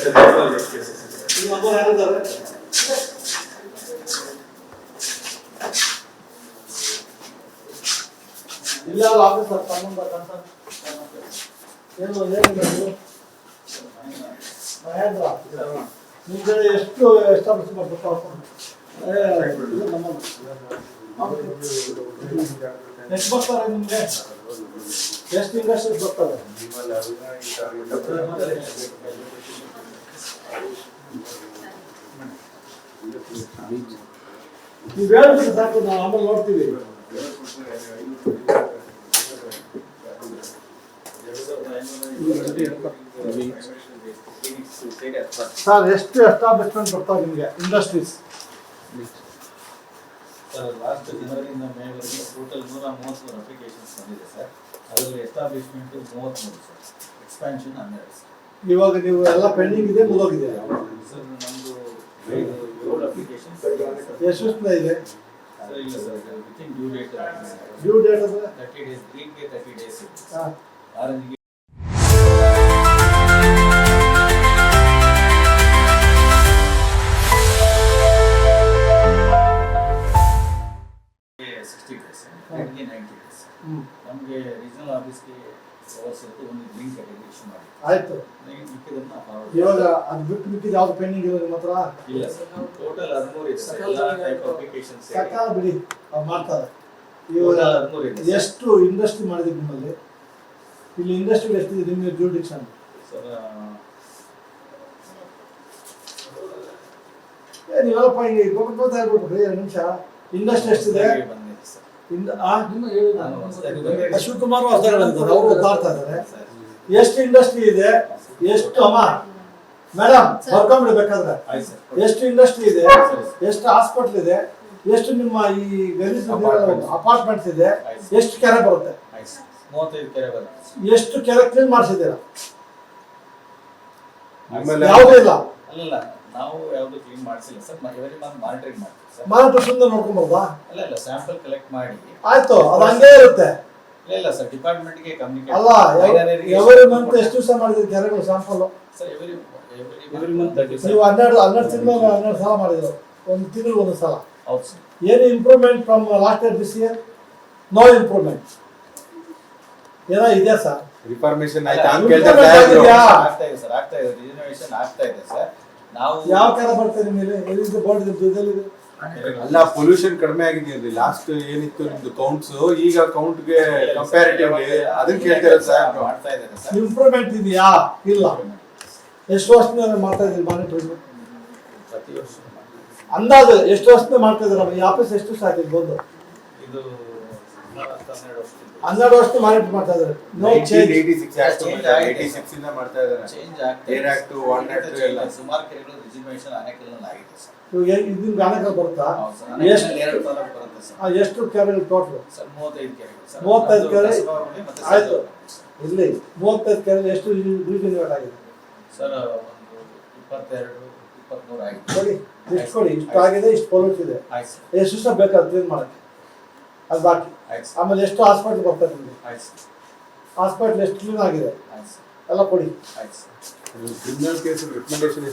ನಿಮ್ಮ ಅಮ್ಮ ಯಾರಿದ್ದಾರೆ ಇಲ್ಲ ಆಫೀಸರ್ ಸಂಬಂಧ ಕಂತ ಏನು ಏನಿಲ್ಲ ಇದು? ಮಹೇಂದ್ರ ನಿಮ್ಮ ಕಡೆ ಎಷ್ಟು ಎಸ್ಟಾಬ್ಲಿಷ್ ಮಾಡ್ಬೇಕು ಏ ಇದು ನಮ್ಮ ಎಷ್ಟು ಬರ್ತಾರೆ ನಿಮಗೆ ಎಷ್ಟು ಇಂಡಸ್ಟ್ರೀಸ್ ಬರ್ತದೆ. ನೀವು ಹೇಳ್ಬಿಟ್ಟು ಸಾಕು ನಾವು ಆಮೇಲೆ ನೋಡ್ತೀವಿ. ಸರ್ ಎಷ್ಟು ಎಸ್ಟಾಬ್ಲಿಷ್ಮೆಂಟ್ ಬರ್ತಾವೆ ನಿಮಗೆ? ಇಂಡಸ್ಟ್ರೀಸ್ ಸರ್ ಲಾಸ್ಟ್ ಜನವರಿಯಿಂದ ಮೇವರೆಗೆ ಟೋಟಲ್ ನೂರ ಮೂವತ್ತ್ಮೂರು ಅಪ್ಲಿಕೇಶನ್ಸ್ ಬಂದಿದೆ ಸರ್. ಅದರಲ್ಲಿ ಎಸ್ಟಾಬ್ಲಿಷ್ಮೆಂಟ್ ಮೂವತ್ತ್ಮೂರು ಸರ್. ಎಕ್ಸ್ಪ್ಯಾನ್ಷನ್ ಹನ್ನೆರಡು ಸರ್. ಇವಾಗ ನೀವು ಎಲ್ಲ ಪೆಂಡಿಂಗ್ ಇದೆ ಮುಗೋಗಿದೆ ಸರ್ ನಮ್ಮದು ಏಳು ಅಪ್ಲಿಕೇಶನ್ ಎಷ್ಟು ದಿನ ಇದೆ? ಸರ್ ಇಲ್ಲ sir within due date due date ಅಂದ್ರೆ? ತರ್ಟಿ ಡೇಸ್ ಗ್ರೀನ್ಗೆ ತರ್ಟಿ ಡೇಸ್ ಹಾಂ. ಆರೆಂಜ್ಗೆ ನಮಗೆ ರೀಜನಲ್ ಆಫೀಸ್ಗೆ ಒಂದು ಗ್ರೀನ್ ಕ್ಯಾಟಗರಿ ಇಶ್ಯೂ ಮಾಡಿ ಆಯ್ತು. ಮಿಕ್ಕಿದ್ದನ್ನ forward ಇವಾಗ ಅದು ಬಿಟ್ಟು ಮಿಕ್ಕಿದ ಯಾವ್ದು ಪೆಂಡಿಂಗ್ ಇದೆ ನಿಮ್ಮ ಹತ್ರ? ಇಲ್ಲ ಸರ್ ಟೋಟಲ್ ಹದಿಮೂರು ಇದೆ ಸರ್. ಎಲ್ಲ ಟೈಪ್ ಅಪ್ಲಿಕೇಶನ್ಸ್ ಬಿಡಿ ಅವ್ರು ಮಾಡ್ತಾರೆ. ಟೋಟಲ್ ಇವಾಗ ಹದಿಮೂರು ಇದೆ ಸರ್. ಎಷ್ಟು ಇಂಡಸ್ಟ್ರಿ ಮಾಡಿದೆ ನಿಮ್ಮಲ್ಲಿ? ಇಲ್ಲಿ ಇಂಡಸ್ಟ್ರಿ ಎಷ್ಟಿದೆ ನಿಮ್ಮ ಜೂಡಿಕ್ಷನ್ ಸರ್ ಏ ನೀವೆಲ್ಲಪ್ಪ ಹಿಂಗೆ ಗೊಬ್ಬರ ಎರಡು ನಿಮಿಷ. ಇಂಡಸ್ಟ್ರಿ ಎಷ್ಟಿದೆ? ಇಂದ ಆ ಕುಮಾರ್ ಅವರು ಗೊತ್ತಾಗ್ತಾ ಇದ್ದಾರೆ ಎಷ್ಟು ಇಂಡಸ್ಟ್ರಿ ಇದೆ ಎಷ್ಟು ಅಮ್ಮ? ಮೇಡಮ್ ಬರ್ಕೊಂಬಿಡಿ ಬೇಕಾದ್ರೆ. ಎಷ್ಟು ಇಂಡಸ್ಟ್ರಿ ಇದೆ ಎಷ್ಟು ಹಾಸ್ಪಿಟಲ್ ಇದೆ ಎಷ್ಟು ನಿಮ್ಮ ಈ ಗಲೀಜು Apartments. ಅಪಾರ್ಟ್ಮೆಂಟ್ಸ್ ಇದೆ ಎಷ್ಟು ಕೆರೆ ಬರುತ್ತೆ? ಎಷ್ಟು ಕೆರೆ ಕ್ಲೀನ್ ಮಾಡಿಸಿದ್ದೀರಾ? ಯಾವುದೂ ಇಲ್ಲ. ನಾವು ಯಾವುದು ಕ್ಲೀನ್ ಮಾಡಿಸಿಲ್ಲ ಸರ್ ಎವರಿ ಮಂತ್ ಮಾನಿಟರಿಂಗ್ ಮಾಡ್ತೀವಿ ಸರ್. ಮಾನಿಟರ್ ಸುಂದರ ನೋಡ್ಕೊಂಬರ್ವಾ ಅಲ್ಲ ಇಲ್ಲ ಸ್ಯಾಂಪಲ್ ಕಲೆಕ್ಟ್ ಮಾಡಿ. ಆಯ್ತು ಅದು ಹಂಗೆ ಇರುತ್ತೆ. ಇಲ್ಲ ಇಲ್ಲ ಸರ್ ಡಿಪಾರ್ಟ್ಮೆಂಟ್ಗೆ ಕಮ್ಯುನಿಕೇಟ್ ಅಲ್ಲ ಎವರಿ ಮಂತ್ ಎಷ್ಟು ದಿವಸ ಮಾಡಿದ್ರು ಕೆರೆಗಳು sample sir every every month thirty ನೀವು ಹನ್ನೆರಡು ಹನ್ನೆರಡು ತಿಂಗಳು ಹನ್ನೆರಡು ಸಲ ಮಾಡಿದ್ರು. ಒಂದು ತಿಂಗಳು ಒಂದು ಸಲ. ಹೌದು ಸರ್. ಏನು improvement from last year this year no improvement ಏನೋ ಇದೆ ಸರ್. ರಿಫಾರ್ಮೇಶನ್ ಆಯ್ತಾ ಅಂತ ಕೇಳ್ತಾ ಇದ್ದಾರೆ ಆಗ್ತಾ ಇದೆ ಸರ್ ಆಗ್ತಾ ಇದೆ. ರಿನೋವೇಷನ್ ಆಗ್ತಾ ಇದೆ ಸರ್. ಯಾವ ತರ ಬರ್ತದೆ ಮೇಲೆ? ಎಲ್ಲಿದೆ ಬೋರ್ಡ್ ಇದೆ? ಅಲ್ಲ ಪೊಲ್ಯೂಷನ್ ಕಡಿಮೆ ಆಗಿದೆಯಲ್ಲಿ ಲಾಸ್ಟ್ ಏನಿತ್ತು ನಿಮ್ದು ಕೌಂಟ್ಸ್ ಈಗ ಕೌಂಟ್ಗೆ ಕಂಪ್ಯಾರಿಟಿವ್ಲಿ ಅದನ್ನ ಕೇಳ್ತಾರೆ ಸರ್ ಮಾಡ್ತಾ ಇದ್ದಾರೆ ಸರ್ ಇಂಪ್ರೂವ್ಮೆಂಟ್ ಇದೆಯಾ? ಇಲ್ಲ. ಎಷ್ಟು ವರ್ಷದಿಂದ ಮಾಡ್ತಾ ಇದ್ದೀರಿ ಮಾನಿಟರಿಂಗ್ ಪ್ರತಿ ವರ್ಷ. ಅಂದಾಜು ಎಷ್ಟು ವರ್ಷದಿಂದ ಮಾಡ್ತಾ ಇದ್ದಾರೆ? ಈ ಆಫೀಸ್ ಎಷ್ಟು ವರ್ಷ ಆಗಿದೆ ಬಂದು? ಇದು ಹನ್ನೆರಡು ವರ್ಷ ಮಾನಿಟರ್ ಮಾಡ್ತಾ ಇದ್ದಾರೆ. No change eighty six. Eighty six ಇಂದ. ಮಾಡ್ತಾ ಇದ್ದಾರೆ. ಚೇಂಜ್ ಆಗ್ತಾ ಏರ್ ಆಕ್ಟ್ ವಾಟರ್ ಆಕ್ಟ್ ಎಲ್ಲ. ಸುಮಾರು ಕೆರೆಗಳು ಆಗಿದೆ ಸರ್ ಇವಾಗ ಇದನ್ನ ಗಾಣಕ ಬರುತ್ತಾ? ಸರ್ ಎಷ್ಟು ಎರಡು ತಾಲೂಕು ಬರುತ್ತೆ ಸರ್ ಎಷ್ಟು ಕೆರೆ ಟೋಟಲ್ ಸರ್ ಮೂವತ್ತೈದು ಕೆರೆಗಳು ಸರ್ ಮೂವತ್ತೈದು ಕೆರೆ? ಆಯ್ತು. ಇಲ್ಲಿ ಮೂವತ್ತೈದು ಕೆರೆ ಎಷ್ಟು ರಿಜಿನೇಟ್ ಆಗಿದೆ? ಸರ್ ಒಂದು ಇಪ್ಪತ್ತೆರಡು ಇಪ್ಪತ್ಮೂರು ಆಗಿದೆ. ಇಷ್ಟು ಕೊಡಿ ಇಷ್ಟು ಆಗಿದೆ ಇಷ್ಟು ಪೊಲ್ಯೂಟ್ ಇದೆ. ಎಷ್ಟು ದಿವಸ ಬೇಕಾದ್ರೆ ಕ್ಲೀನ್ ಮಾಡಕ್ಕೆ. ಅದು ಬಾಕಿ. ಆಯ್ತು ಆಮೇಲೆ ಎಷ್ಟು ಹಾಸ್ಪಿಟ್ಲ್ ಬರ್ತದೆ ನಿಮಗೆ? ಹಾಸ್ಪಿಟ್ಲ್ ಎಷ್ಟು ಕ್ಲೀನ್ ಆಗಿದೆ? ಸರ್. ಎಲ್ಲ ಕೊಡಿ. ಆಯ್ತು ಸರ್. Criminal case recommendation